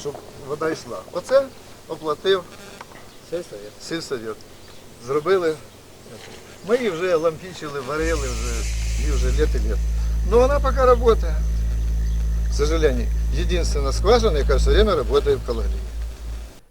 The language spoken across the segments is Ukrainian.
щоб вода йшла. Оце оплатив Сельсовет. сільсовет. Зробили. Ми її вже лампічили, варили, вже, її вже літ і літ. Ну вона поки працює. К сожалению, единственная скважина, яка все время працює в Калагрі.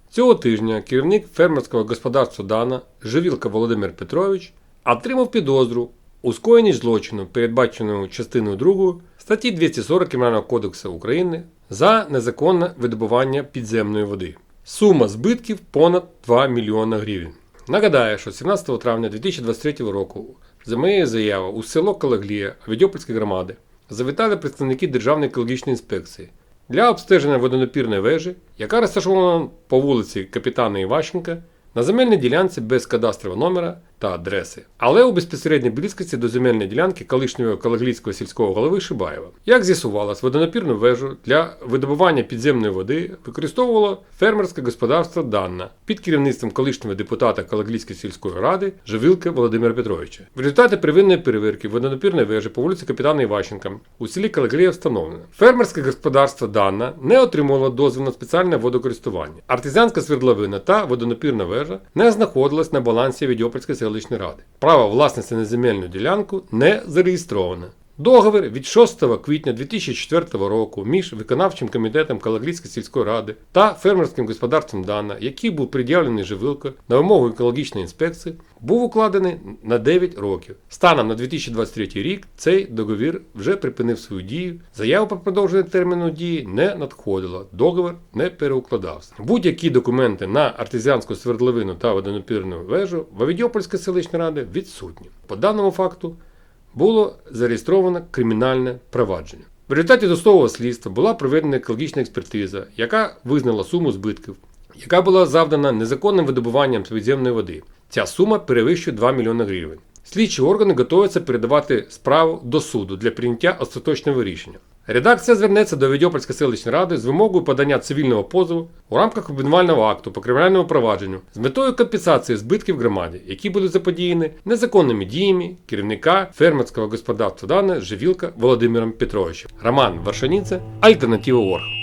Цього тижня керівник фермерського господарства Дана Живілка Володимир Петрович отримав підозру у скоєнні злочину, передбаченого частиною 2 статті 240 Кримінального кодексу України за незаконне видобування підземної води. Сума збитків понад 2 мільйона гривень. Нагадаю, що 17 травня 2023 року за моєю заявою у село Калаглія Відьопольської громади завітали представники Державної екологічної інспекції для обстеження водонапірної вежі, яка розташована по вулиці Капітана Іващенка на земельній ділянці без кадастрового номера та адреси, але у безпосередній близькості до земельної ділянки колишнього Калаглійського сільського голови Шибаєва. Як з'ясувалось, водонапірну вежу для видобування підземної води використовувало фермерське господарство Данна під керівництвом колишнього депутата Калаглійської сільської ради Живилка Володимира Петровича. В результаті первинної перевірки водонапірної вежі по вулиці Капітана Іващенка у селі Калаглія встановлено. Фермерське господарство Данна не отримувало дозвіл на спеціальне водокористування. Артезіанська свердловина та водонапірна вежа не знаходилась на балансі Відьопольської селищної ради. Право власності на земельну ділянку не зареєстроване. Договір від 6 квітня 2004 року між виконавчим комітетом Калагрійської сільської ради та фермерським господарством Дана, який був пред'явлений живилкою на вимогу екологічної інспекції, був укладений на 9 років. Станом на 2023 рік цей договір вже припинив свою дію. Заява про продовження терміну дії не надходила, договір не переукладався. Будь-які документи на артезіанську свердловину та водонапірну вежу Вавідьопольської селищної ради відсутні. По даному факту було зареєстровано кримінальне провадження. В результаті досудового слідства була проведена екологічна експертиза, яка визнала суму збитків, яка була завдана незаконним видобуванням підземної води. Ця сума перевищує 2 мільйони гривень. Слідчі органи готуються передавати справу до суду для прийняття остаточного рішення. Редакція звернеться до Відьопольської селищної ради з вимогою подання цивільного позову у рамках обвинувального акту по кримінальному провадженню з метою компенсації збитків громаді, які були заподіяні незаконними діями керівника фермерського господарства Дане Живілка Володимиром Петровичем. Роман Варшаніце, Альтернатива Орг.